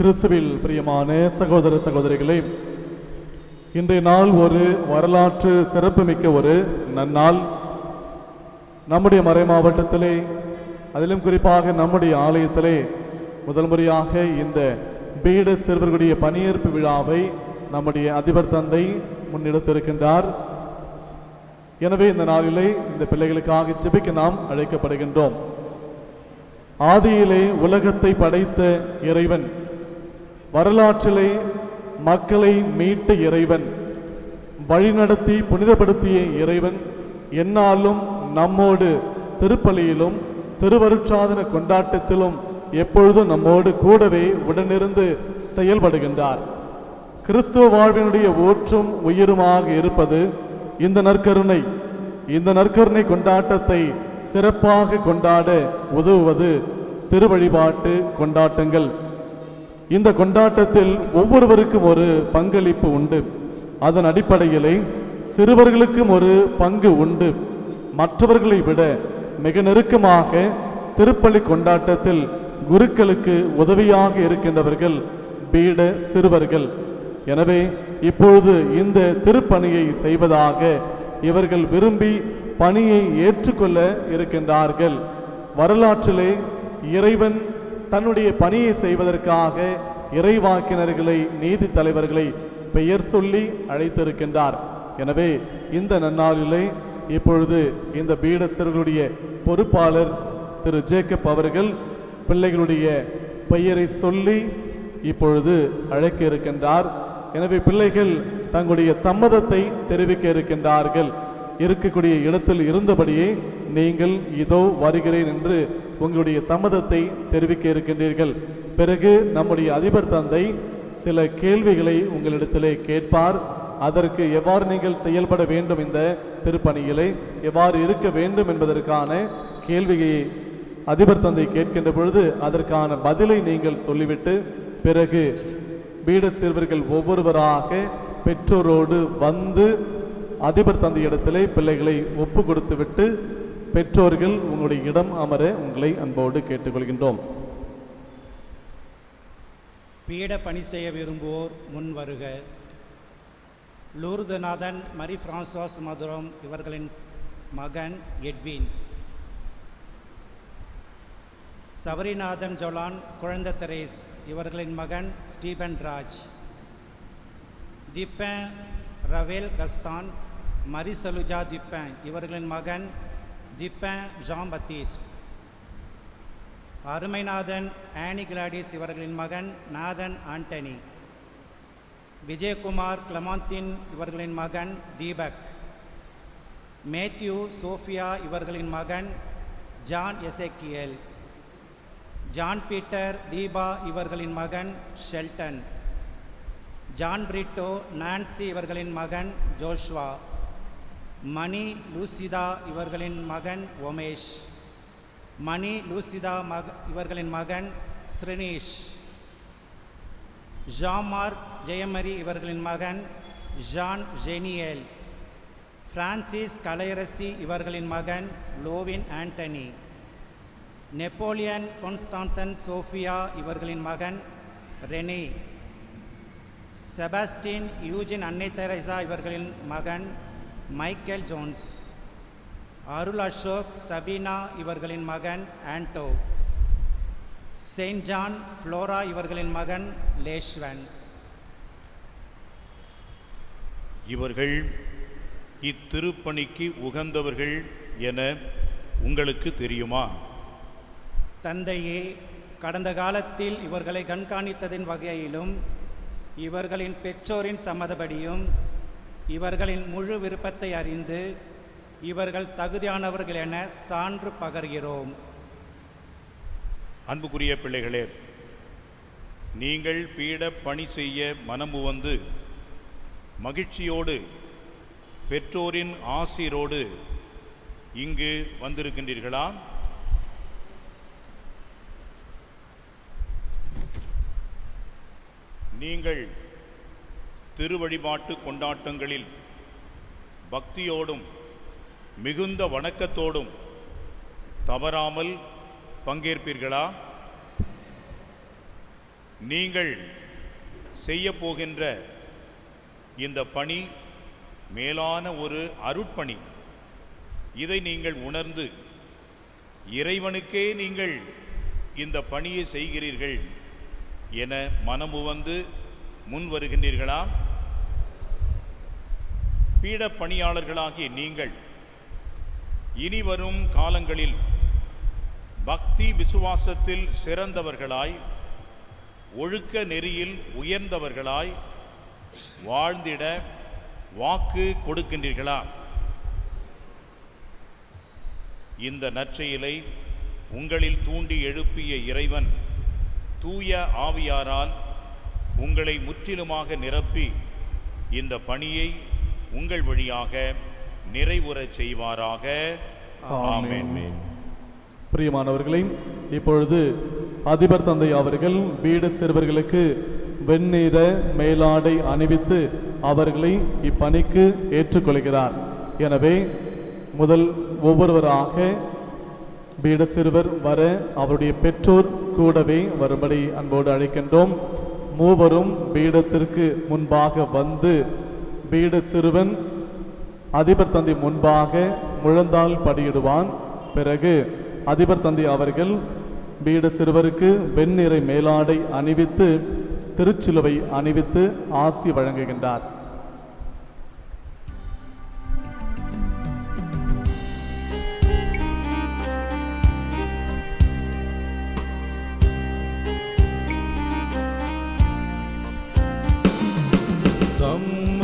கிறிஸ்துவில் பிரியமான சகோதர சகோதரிகளே இன்றைய நாள் ஒரு வரலாற்று சிறப்புமிக்க ஒரு நன்னாள். நம்முடைய மறை மாவட்டத்திலே அதிலும் குறிப்பாக நம்முடைய ஆலயத்திலே முதல் முறையாக இந்த பீட சிறுவர்களுடைய பணியேற்பு விழாவை நம்முடைய அதிபர் தந்தை முன்னெடுத்திருக்கின்றார். எனவே இந்த நாளிலே இந்த பிள்ளைகளுக்காக ஜெபிக்க நாம் அழைக்கப்படுகின்றோம். ஆதியிலே உலகத்தை படைத்த இறைவன் வரலாற்றிலே மக்களை மீட்ட இறைவன் வழிநடத்தி புனிதப்படுத்திய இறைவன் எந்நாளும் நம்மோடு திருப்பலியிலும் திருவருட்சாதன கொண்டாட்டத்திலும் எப்பொழுதும் நம்மோடு கூடவே உடனிருந்து செயல்படுகின்றார். கிறிஸ்துவ வாழ்வினுடைய ஊற்றும் உயிருமாக இருப்பது இந்த நற்கருணை. இந்த நற்கருணை கொண்டாட்டத்தை சிறப்பாக கொண்டாட உதவுவது திருவழிபாட்டு கொண்டாட்டங்கள். இந்த கொண்டாட்டத்தில் ஒவ்வொருவருக்கும் ஒரு பங்களிப்பு உண்டு. அதன் அடிப்படையிலே சிறுவர்களுக்கும் ஒரு பங்கு உண்டு. மற்றவர்களை விட மிக நெருக்கமாக திருப்பள்ளி கொண்டாட்டத்தில் குருக்களுக்கு உதவியாக இருக்கின்றவர்கள் பீட சிறுவர்கள். எனவே இப்பொழுது இந்த திருப்பணியை செய்வதாக இவர்கள் விரும்பி பணியை ஏற்றுக்கொள்ள இருக்கின்றார்கள். வரலாற்றிலே இறைவன் தன்னுடைய பணியை செய்வதற்காக இறைவாக்கினர்களை நீதி தலைவர்களை பெயர் சொல்லி அழைத்திருக்கின்றார். எனவே இந்த நன்னாளிலே இப்பொழுது இந்த பீடஸ்தர்களுடைய பொறுப்பாளர் திரு ஜேக்கப் அவர்கள் பிள்ளைகளுடைய பெயரை சொல்லி இப்பொழுது அழைக்க இருக்கின்றார். எனவே பிள்ளைகள் தங்களுடைய சம்மதத்தை தெரிவிக்க இருக்கின்றார்கள். இருக்கக்கூடிய இடத்தில் இருந்தபடியே நீங்கள் இதோ வருகிறேன் என்று உங்களுடைய சம்மதத்தை தெரிவிக்க இருக்கின்றீர்கள். பிறகு நம்முடைய அதிபர் தந்தை சில கேள்விகளை உங்களிடத்திலே கேட்பார். அதற்கு எவ்வாறு நீங்கள் செயல்பட வேண்டும் இந்த திருப்பணியிலே? எவ்வாறு இருக்க வேண்டும் என்பதற்கான கேள்வியை அதிபர் தந்தை கேட்கின்ற பொழுது அதற்கான பதிலை நீங்கள் சொல்லிவிட்டு பிறகு பீட சிறுவர்கள் ஒவ்வொருவராக பெற்றோரோடு வந்து அதிபர் தந்தையிடத்திலே பிள்ளைகளை ஒப்பு கொடுத்து விட்டு பெற்றோர்கள் உங்களுடைய இடம் அமர உங்களை அன்போடு கேட்டுக்கொள்கின்றோம். பீட பணி செய்ய விரும்புவோர் முன் வருக. லூர்துநாதன் மரி பிரான்சுவாஸ் மதுரம் இவர்களின் மகன் எட்வின். சபரிநாதன் ஜொலான் குழந்தை தெரேஸ் இவர்களின் மகன் ஸ்டீபன் ராஜ். திப்பன் ரவேல் கஸ்தான் மரி சலுஜா திப்பன் இவர்களின் மகன் ஜிப்பேன் ஜாம் பத்தீஸ் அருமைநாதன் ஆனி கிளாடிஸ் இவர்களின் மகன் நாதன் ஆண்டனி. விஜயகுமார் கிளமாந்தின் இவர்களின் மகன் தீபக். மேத்யூ சோஃபியா இவர்களின் மகன் John Ezekiel. John Peter Deepa இவர்களின் மகன் ஷெல்டன். ஜான் பிரிட்டோ நான்சி இவர்களின் மகன் ஜோஷ்வா. மணி லூசிதா இவர்களின் மகன் ஒமேஷ் மணி லூசிதா மக இவர்களின் மகன் ஸ்ரினீஷ். ஜாமார்க் ஜெயமரி இவர்களின் மகன் ஜான் ஜெனியல். பிரான்சிஸ் கலையரசி இவர்களின் மகன் Lovin Antony. Napoleon Constantine Sophia இவர்களின் மகன் ரெனி. செபாஸ்டின் யூஜின் அன்னை தெரேசா இவர்களின் மகன் மைக்கேல் ஜோன்ஸ் அருள் அசோக் சபீனா இவர்களின் மகன் ஆண்டோ செயின்ட் ஜான் ஃப்ளோரா இவர்களின் மகன் லேஷ்வன் இவர்கள் இத்திருப்பணிக்கு உகந்தவர்கள் என உங்களுக்கு தெரியுமா? தந்தையே கடந்த காலத்தில் இவர்களை கண்காணித்ததின் வகையிலும் இவர்களின் பெற்றோரின் சம்மதப்படியும் இவர்களின் முழு விருப்பத்தை அறிந்து இவர்கள் தகுதியானவர்கள் என சான்று பகர்கிறோம். அன்புக்குரிய பிள்ளைகளே நீங்கள் பீட பணி செய்ய மனமு வந்து மகிழ்ச்சியோடு பெற்றோரின் ஆசிரோடு இங்கு வந்திருக்கின்றீர்களா? நீங்கள் திருவழிபாட்டு கொண்டாட்டங்களில் பக்தியோடும் மிகுந்த வணக்கத்தோடும் தவறாமல் பங்கேற்பீர்களா? நீங்கள் செய்ய போகின்ற இந்த பணி மேலான ஒரு அருட்பணி. இதை நீங்கள் உணர்ந்து இறைவனுக்கே நீங்கள் இந்த பணியை செய்கிறீர்கள் என மனமுவந்து முன் வருகின்றீர்களா பீட பணியாளர்களாகிய நீங்கள் இனி வரும் காலங்களில் பக்தி விசுவாசத்தில் சிறந்தவர்களாய் ஒழுக்க நெறியில் உயர்ந்தவர்களாய் வாழ்ந்திட வாக்கு கொடுக்கின்றீர்களா? இந்த நற்செயலை உங்களில் தூண்டி எழுப்பிய இறைவன் தூய ஆவியாரால் உங்களை முற்றிலுமாக நிரப்பி இந்த பணியை உங்கள் வழியாக நிறைவுறச் செய்வாராக. ஆமென். பிரியமானவர்களே இப்பொழுது அதிபர் தந்தை அவர்கள் வீடு சிறுவர்களுக்கு வெண்ணிற மேலாடை அணிவித்து அவர்களை இப்பணிக்கு ஏற்றுக்கொள்கிறார். எனவே முதல் ஒவ்வொருவராக பீட சிறுவர் வர அவருடைய பெற்றோர் கூடவே வரும்படி அன்போடு அழைக்கின்றோம். மூவரும் பீடத்திற்கு முன்பாக வந்து பீட சிறுவன் அதிபர் தந்தை முன்பாக முழந்தால் படியிடுவான். பிறகு அதிபர் தந்தை அவர்கள் பீட சிறுவருக்கு வெண்ணிறை மேலாடை அணிவித்து திருச்சிலுவை அணிவித்து ஆசி வழங்குகின்றார். some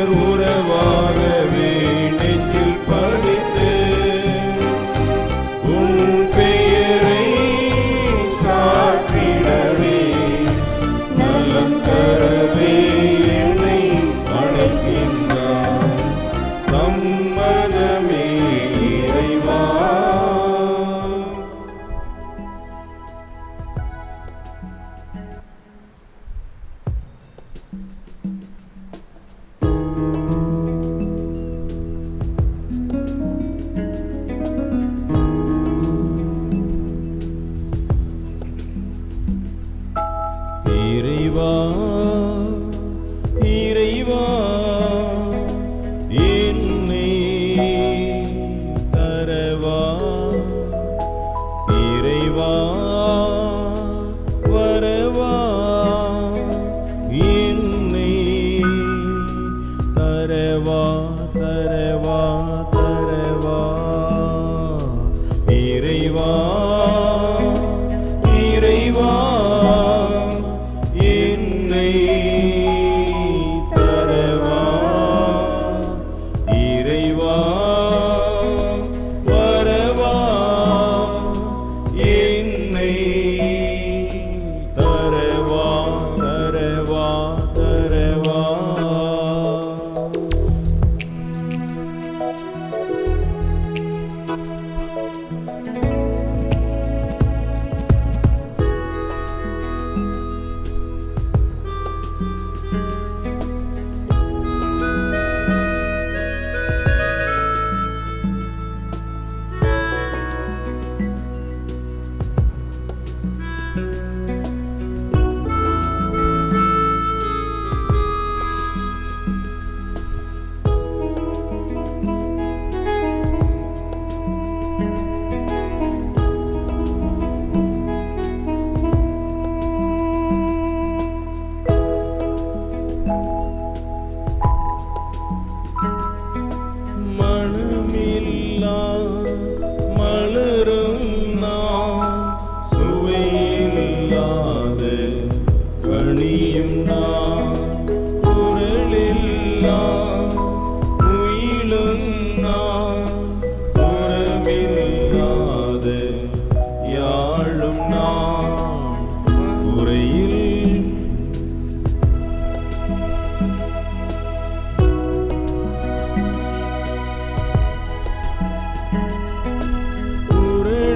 கர்த்தர் உறவாக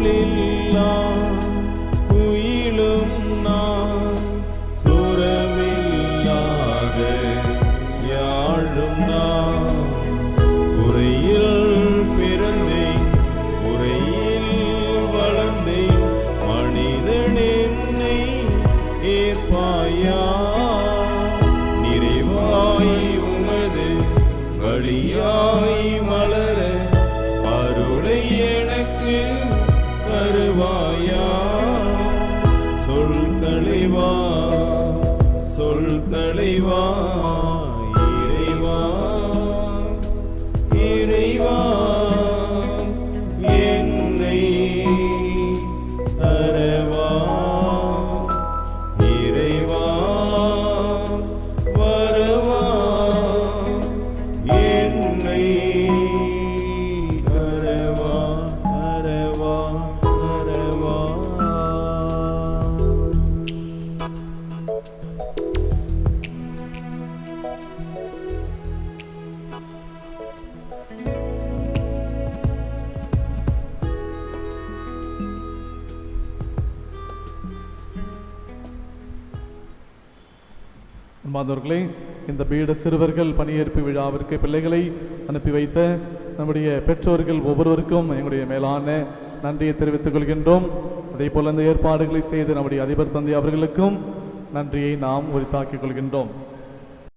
morning light. தருவாயா? சொல் தலைவா சொல் தலைவா மாதவர்களே இந்த பீட சிறுவர்கள் பணியேற்பு விழாவிற்கு பிள்ளைகளை அனுப்பி வைத்த நம்முடைய பெற்றோர்கள் ஒவ்வொருவருக்கும் எங்களுடைய மேலான நன்றியை தெரிவித்துக் கொள்கின்றோம். அதே போல் அந்த ஏற்பாடுகளை செய்த நம்முடைய அதிபர் தந்தை அவர்களுக்கும் நன்றியை நாம் உரித்தாக்கிக் கொள்கின்றோம்.